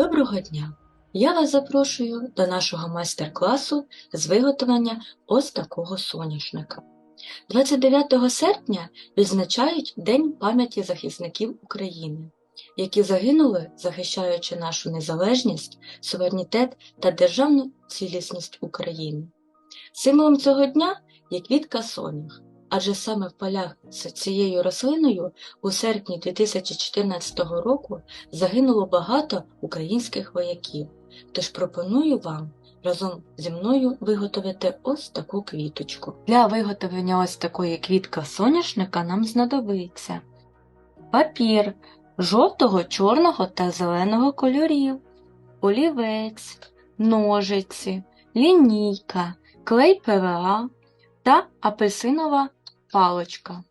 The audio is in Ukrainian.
Доброго дня! Я вас запрошую до нашого майстер-класу з виготовлення ось такого соняшника. 29 серпня відзначають День пам'яті захисників України, які загинули, захищаючи нашу незалежність, суверенітет та державну цілісність України. Символом цього дня є квітка сонях, адже саме в полях з цією рослиною у серпні 2014 року загинуло багато українських вояків. Тож пропоную вам разом зі мною виготовити ось таку квіточку. Для виготовлення ось такої квітки соняшника нам знадобиться папір жовтого, чорного та зеленого кольорів, олівець, ножиці, лінійка, клей ПВА та апельсинова паличка.